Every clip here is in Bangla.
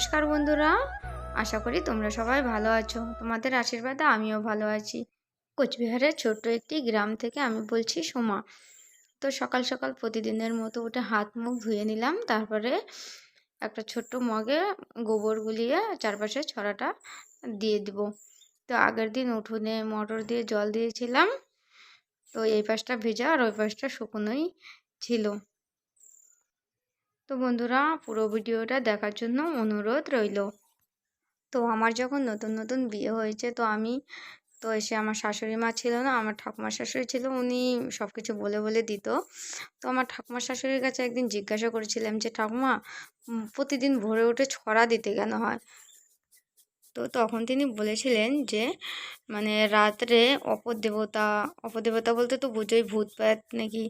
নমস্কার বন্ধুরা। আশা করি তোমরা সবাই ভালো আছো। তোমাদের আশীর্বাদে আমিও ভালো আছি। কোচবিহারের ছোট্ট একটি গ্রাম থেকে আমি বলছি সোমা। তো সকাল সকাল প্রতিদিনের মতো উঠে হাত মুখ ধুয়ে নিলাম। তারপরে একটা ছোট্ট মগে গোবর গুলিয়ে চারপাশে ছড়াটা দিয়ে দিব। তো আগের দিন উঠোনে মটর দিয়ে জল দিয়েছিলাম। তো এই পাশটা ভেজা আর ওই পাশটা শুকনোই ছিল। তো বন্ধুরা, পুরো ভিডিওটা দেখার জন্য অনুরোধ রইল। তো আমার যখন নতুন নতুন বিয়ে হয়েছে, তো আমি, তো এসে আমার শাশুড়ি মা ছিল না, আমার ঠাকুমার শাশুড়ি ছিল, উনি সব কিছু বলে বলে দিত। তো আমার ঠাকুমার শাশুড়ির কাছে একদিন জিজ্ঞাসা করেছিলাম যে, ঠাকুমা প্রতিদিন ভোরে উঠে ছড়া দিতে কেন হয়? তো তখন তিনি বলেছিলেন যে মানে রাত্রে অপদেবতা অপদেবতা বলতে তো বুঝোই ভূত প্রেত নাকি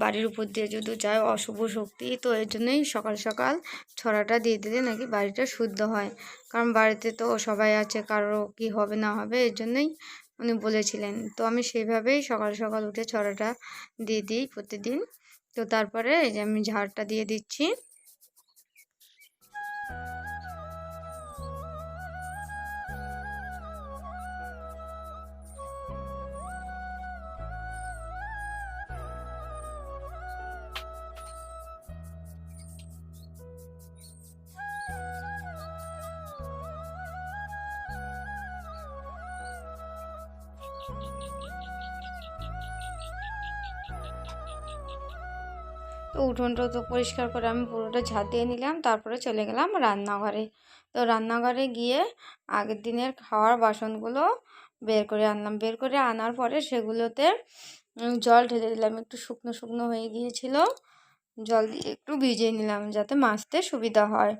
বাড়ির উপর দিয়ে যদি যায় অশুভ শক্তি, তো এর জন্যই সকাল সকাল ছড়াটা দিয়ে দিলে নাকি বাড়িটা শুদ্ধ হয়। কারণ বাড়িতে তো সবাই আছে কারও কি হবে না হবে, এর জন্যই উনি বলেছিলেন। তো আমি সেইভাবেই সকাল সকাল উঠে ছড়াটা দিয়ে দিই প্রতিদিন। তো তারপরে এই যে আমি ঝাড়টা দিয়ে দিচ্ছি। তো উঠোনটা তো পরিষ্কার করে আমি পুরোটা ঝাঁট দিয়ে নিলাম, তারপরে চলে গেলাম রান্নাঘরে। তো রান্নাঘরে গিয়ে আগের দিনের খাওয়ার বাসনগুলো বের করে আনলাম। বের করে আনার পরে সেগুলোতে জল ঢেলে দিলাম। একটু শুকনো শুকনো হয়ে গিয়েছিল, জল দিয়ে একটু ভিজিয়ে নিলাম যাতে মাজতে সুবিধা হয়।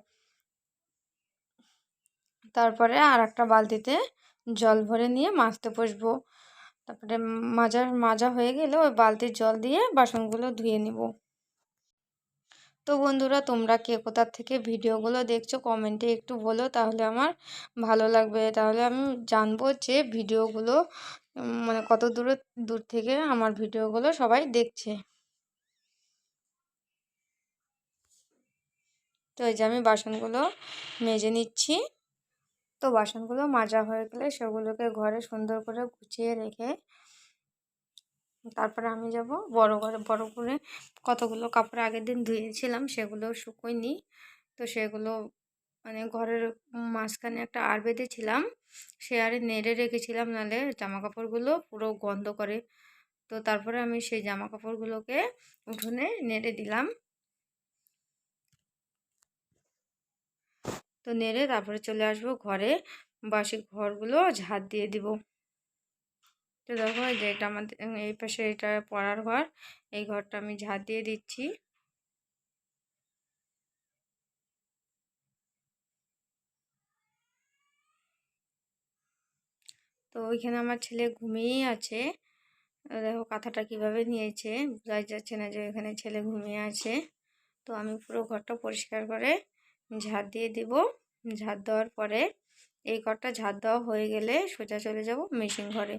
তারপরে আর একটা বালতিতে জল ভরে নিয়ে মাজতে বসবো। তারপরে মাজা মাজা হয়ে গেলে ওই বালতির জল দিয়ে বাসনগুলো ধুয়ে নিব। তো বন্ধুরা, তোমরা কে কোথার থেকে ভিডিওগুলো দেখছ কমেন্টে একটু বলো, তাহলে আমার ভালো লাগবে। তাহলে আমি জানব যে ভিডিওগুলো মানে কত দূর দূর থেকে আমার ভিডিওগুলো সবাই দেখছে। তো এই যে আমি বাসনগুলো মেজে নিচ্ছি। তো বাসনগুলো মাজা হয়ে গেলে সেগুলোকে ঘরে সুন্দর করে গুছিয়ে রেখে তারপরে আমি যাব বড় করে বড় করে কতগুলো কাপড় আগের দিন ধুয়েছিলাম সেগুলো শুকোয়নি। তো সেগুলো মানে ঘরের মাঝখানে একটা আর বেঁধেছিলাম, সে আরে নেড়ে রেখেছিলাম নাহলে জামা কাপড়গুলো পুরো গন্ধ করে। তো তারপরে আমি সেই জামা কাপড়গুলোকে উঠোনে নেড়ে দিলাম। তো নেড়ে তারপরে চলে আসব ঘরে, বাসি ঘরগুলো ঝাঁট দিয়ে দিব। তো দেখো যে এটা আমাদের এই পাশে এটা পড়ার ঘর, এই ঘরটা আমি ঝাঁট দিয়ে দিচ্ছি। তো ওইখানে আমার ছেলে ঘুমিয়েই আছে। দেখো কাঁথাটা কীভাবে নিয়েছে বোঝা যাচ্ছে না যে এখানে ছেলে ঘুমিয়ে আছে। তো আমি পুরো ঘরটা পরিষ্কার করে ঝাঁট দিয়ে দিব। ঝাঁট দেওয়ার পরে এই ঘরটা ঝাঁট দেওয়া হয়ে গেলে সোজা চলে যাব মেশিন ঘরে।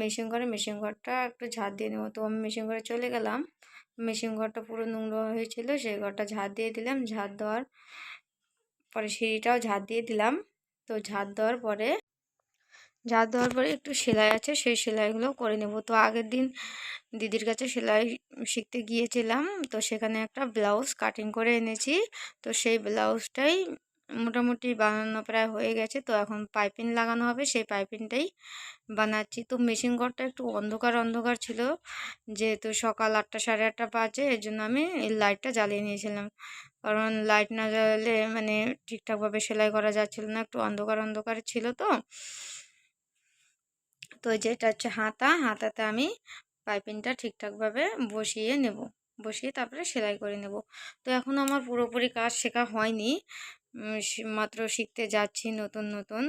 মেশিন ঘরে, মেশিন ঘরটা একটু ঝাঁট দিয়ে নেব। তো আমি মেশিন ঘরে চলে গেলাম। মেশিন ঘরটা পুরো নোংরা হয়েছিল, সেই ঘরটা ঝাঁট দিয়ে দিলাম। ঝাঁট দেওয়ার পরে সিঁড়িটাও ঝাঁট দিয়ে দিলাম। তো ঝাঁট দেওয়ার পরে, ঝাঁট দেওয়ার পরে একটু সেলাই আছে, সেই সেলাইগুলো করে নেব। তো আগের দিন দিদির কাছে সেলাই শিখতে গিয়েছিলাম। তো সেখানে একটা ব্লাউজ কাটিং করে এনেছি। তো সেই ব্লাউজটাই মোটামুটি বানানো প্রায় হয়ে গেছে। তো এখন পাইপিং লাগানো হবে, সেই পাইপিংটাই বানাচ্ছি। তো মেশিন ঘরটা একটু অন্ধকার অন্ধকার ছিল। যেহেতু সকাল আটটা সাড়ে আটটা বাজে এর জন্য আমি লাইটটা জ্বালিয়ে নিয়েছিলাম। কারণ লাইট না জ্বালালে মানে ঠিকঠাকভাবে সেলাই করা যাচ্ছিল না, একটু অন্ধকার অন্ধকার ছিল তো। তো যেটা হচ্ছে হাতা, হাতাতে আমি পাইপিংটা ঠিকঠাকভাবে বসিয়ে নেব। বসিয়ে তারপরে সেলাই করে নেব। তো এখন আমার পুরোপুরি কাজ শেখা হয়নি। মাত্র শিখতে যাচ্ছি নতুন নতুন।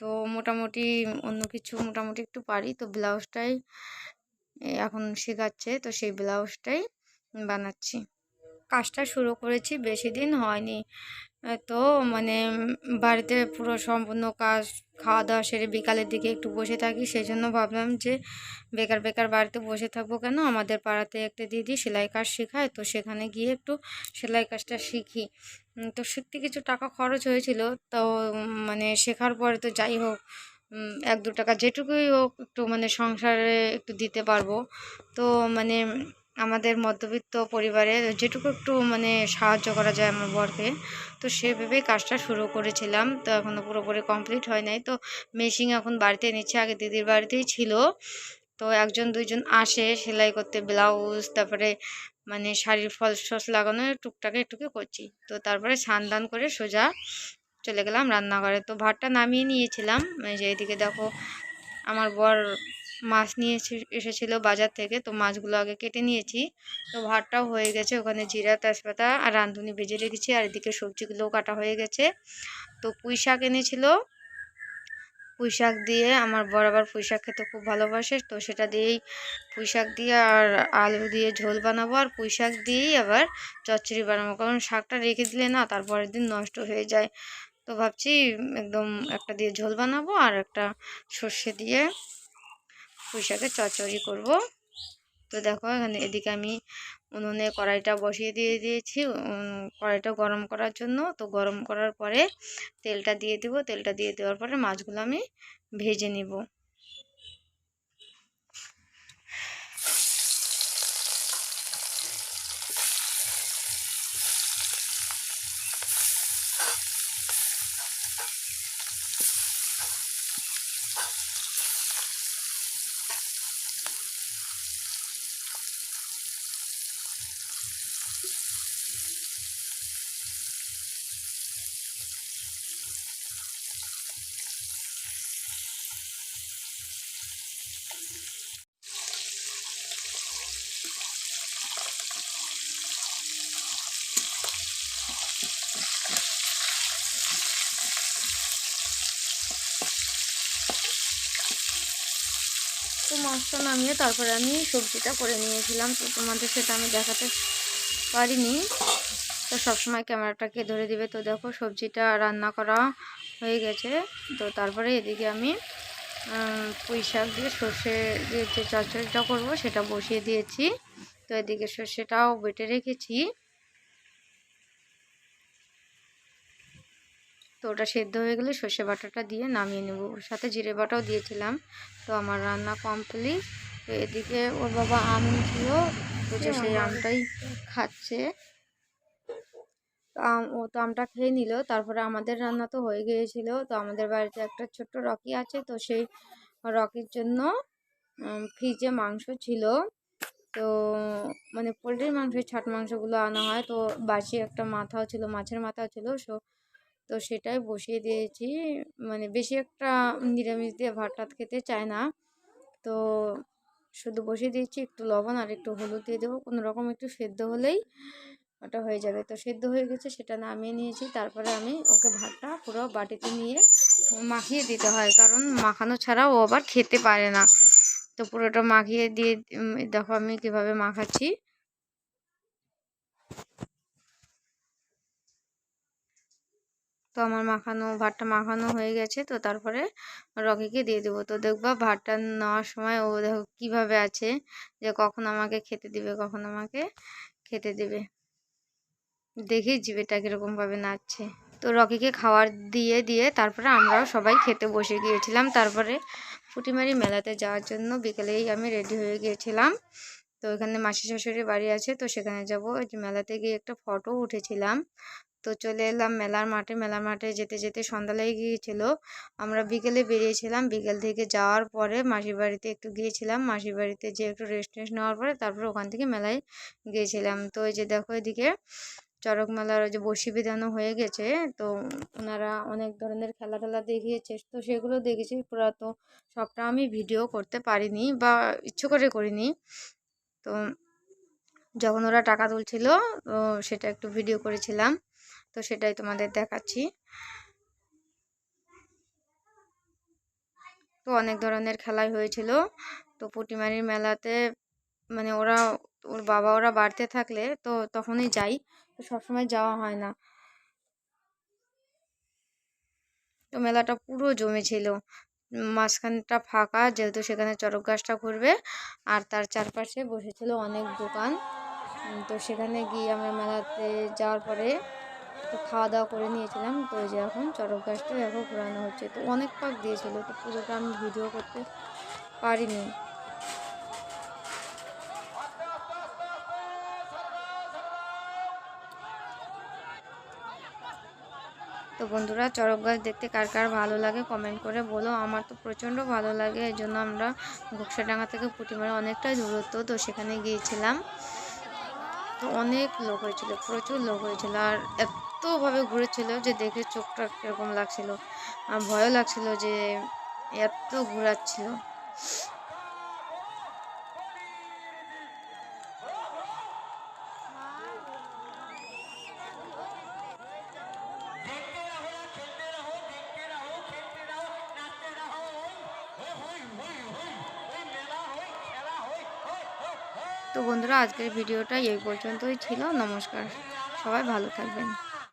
তো মোটামুটি অন্য কিছু মোটামুটি একটু পারি। তো ব্লাউজটাই এখন শেখাচ্ছে। তো সেই ব্লাউজটাই বানাচ্ছি। কাজটা শুরু করেছি, বেশি দিন হয়নি। তো মানে বাড়িতে পুরো সম্পূর্ণ কাজ খাওয়া দাওয়া সেরে বিকালের দিকে একটু বসে থাকি সেই জন্য ভাবলাম যে বেকার বেকার বাড়িতে বসে থাকব কেন? আমাদের পাড়াতে একটা দিদি সেলাই কাজ শেখায়, তো সেখানে গিয়ে একটু সেলাই কাজটা শিখি। তো সত্যি কিছু টাকা খরচ হয়েছিল, তো মানে শেখার পরে তো যাই হোক এক দু টাকা যেটুকুই হোক একটু মানে সংসারে একটু দিতে পারব। তো মানে আমাদের মধ্যবিত্ত পরিবারে যেটুকু একটু মানে সাহায্য করা যায় আমার বরকে, তো সেভাবেই কাজটা শুরু করেছিলাম। তো এখনও পুরোপুরি কমপ্লিট হয় নাই। তো মেশিন এখন বাড়িতে নিচ্ছে আগে দিদির বাড়িতেই ছিল। তো একজন, দুইজন আসে সেলাই করতে, ব্লাউজ, তারপরে মানে শাড়ির ফলস টলস লাগানো, টুকটাকে একটুকে করছি। তো তারপরে স্নান দান করে সোজা চলে গেলাম রান্নাঘরে। তো ভাতটা নামিয়ে নিয়েছিলাম। যে এদিকে দেখো, আমার বর মাছ নিয়ে এসে- এসেছিল বাজার থেকে। তো মাছগুলো আগে কেটে নিয়েছি। তো ভাতটাও হয়ে গেছে। ওখানে জিরা, তেজপাতা আর রাঁধুনি ভেজে রেখেছি। আর এদিকে সবজিগুলোও কাটা হয়ে গেছে। তো পুঁই শাক এনেছিল। পুঁই শাক দিয়ে আমার বর আবার পুঁই শাক খেতে খুব ভালোবাসে। তো সেটা দিয়েই পুঁই শাক দিয়ে আর আলু দিয়ে ঝোল বানাবো। আর পুঁই শাক দিয়েই আবার চচ্চড়ি বানাবো। কারণ শাকটা রেখে দিলে না তারপরের দিন নষ্ট হয়ে যায়। তো ভাবছি একদম একটা দিয়ে ঝোল বানাবো আর একটা সর্ষে দিয়ে পুঁই শাকের চচ্চড়ি করব। তো দেখো এখানে এদিকে আমি উনুনে কড়াইটা বসিয়ে দিয়ে দিয়েছি। কড়াইটা গরম করার জন্য। তো গরম করার পরে তেলটা দিয়ে দিব। তেলটা দিয়ে দেওয়ার পরে মাছগুলো আমি ভেজে নিব। মাছটা নামিয়ে তারপরে আমি সবজিটা করে নিয়েছিলাম। তো তোমাদের সেটা আমি দেখাতে পারিনি। তো সবসময় ক্যামেরাটাকে ধরে দিবে। তো দেখো, সবজিটা রান্না করা হয়ে গেছে। তো তারপরে এদিকে আমি পুঁই শাক দিয়ে সর্ষে দিয়ে যে চচ্চড়িটা করব, সেটা বসিয়ে দিয়েছি। তো এদিকে সর্ষেটাও বেটে রেখেছি। তো ওটা সেদ্ধ হয়ে গেলে সর্ষে বাটাটা দিয়ে নামিয়ে নেব। ওর সাথে জিরে বাটাও দিয়েছিলাম তো আমার রান্না কমপ্লিট তো এদিকে ওর বাবা আম ছিল তো সেই আমটাই খাচ্ছে। তো আম ও তো আমটা খেয়ে নিল। তারপরে আমাদের রান্না তো হয়ে গিয়েছিল। তো আমাদের বাড়িতে একটা ছোট্ট রকি আছে তো সেই রকির জন্য ফ্রিজে মাংস ছিল। তো মানে পোলট্রির মাংস ছাট মাংসগুলো আনা হয়। তো বাসি একটা মাথাও ছিল মাছের মাথাও ছিল। সো তো সেটাই বসিয়ে দিয়েছি। মানে বেশি একটা নিরামিষ দিয়ে ভাত টাত খেতে চায় না। তো শুধু বসিয়ে দিয়েছি, একটু লবণ আর একটু হলুদ দিয়ে দেবো। কোনো রকম একটু সেদ্ধ হলেই ওটা হয়ে যাবে। তো সেদ্ধ হয়ে গেছে, সেটা নামিয়ে নিয়েছি। তারপরে আমি ওকে ভাতটা পুরো বাটিতে নিয়ে মাখিয়ে দিতে হয়। কারণ মাখানো ছাড়া ও আবার খেতে পারে না। তো পুরোটা মাখিয়ে দিয়ে দেখো আমি কীভাবে মাখাচ্ছি। তো আমার মাখানো, ভাতটা মাখানো হয়ে গেছে। তো তারপরে রকিকে দিয়ে দেবো। তো দেখবা ভাতটা নেওয়ার সময় ও দেখো কীভাবে আছে, যে কখন আমাকে খেতে দিবে, কখন আমাকে খেতে দেবে। দেখেই জিভেটা কীরকমভাবে নাচছে তো রকিকে খাবার দিয়ে দিয়ে তারপরে আমরাও সবাই খেতে বসে গিয়েছিলাম। তারপরে ফুটিমারি মেলাতে যাওয়ার জন্য বিকেলেই আমি রেডি হয়ে গিয়েছিলাম। তো এখানে মাসি শাশুড়ির বাড়ি আছে, তো সেখানে যাব। মেলাতে গিয়ে একটা ফটো উঠেছিলাম। তো চলে এলাম মেলার মাঠে। মেলার মাঠে যেতে যেতে সন্ধ্যা লেগে গিয়েছিল। আমরা বিকেলে বেরিয়েছিলাম। বিকেল থেকে যাওয়ার পরে মাসির বাড়িতে একটু গিয়েছিলাম। মাসির বাড়িতে যে একটু রেস্ট টেস্ট নেওয়ার পরে তারপরে ওখান থেকে মেলায় গিয়েছিলাম। তো এই যে দেখো এদিকে চড়ক মেলার ওই যে বসি বিধানো হয়ে গেছে। তো ওনারা অনেক ধরনের খেলা টেলা দেখিয়েছে। তো সেগুলো দেখেছি পুরা তো সবটা আমি ভিডিও করতে পারিনি বা ইচ্ছে করে করিনি। তো যখন ওরা টাকা তুলছিল সেটা একটু ভিডিও করেছিলাম। তো সেটাই তোমাদের দেখাচ্ছি। তো অনেক ধরনের খেলাই হয়েছিল। তো পুটিমারির মেলাতে মানে ওরা, ওর বাবা ওরা বাড়িতে থাকলে তো তখনই যাই। তো সবসময় যাওয়া হয় না। তো মেলাটা পুরো জমেছিল মাঝখানটা ফাঁকা, যেহেতু সেখানে চড়ক গাছটা ঘুরবে। আর তার চারপাশে বসেছিল অনেক দোকান। তো সেখানে গিয়ে আমরা মেলাতে যাওয়ার পরে তো খাওয়া দাওয়া করে নিয়েছিলাম। তো যে এখন চড়ক গাছটা দেখো ঘোরানো হচ্ছে। তো অনেক পাক দিয়েছিল, তো পুজোটা আমি ভিডিও করতে পারিনি। তো বন্ধুরা চড়ক গাছ দেখতে কার কার ভালো লাগে কমেন্ট করে বলো। আমার তো প্রচণ্ড ভালো লাগে, এই জন্য আমরা ঘোকসাডাঙ্গা থেকে পুঁটিমারা অনেকটাই দূরত্ব, তো সেখানে গিয়েছিলাম। তো অনেক লোক হয়েছিল, প্রচুর লোক হয়েছিল। আর এতভাবে ঘুরেছিল যে দেখে চোখটা কীরকম লাগছিল। আর ভয়ও লাগছিল যে এত ঘুরাচ্ছিল। তো বন্ধুরা, আজকের ভিডিওটা এই পর্যন্তই ছিল। নমস্কার। সবাই ভালো থাকবেন।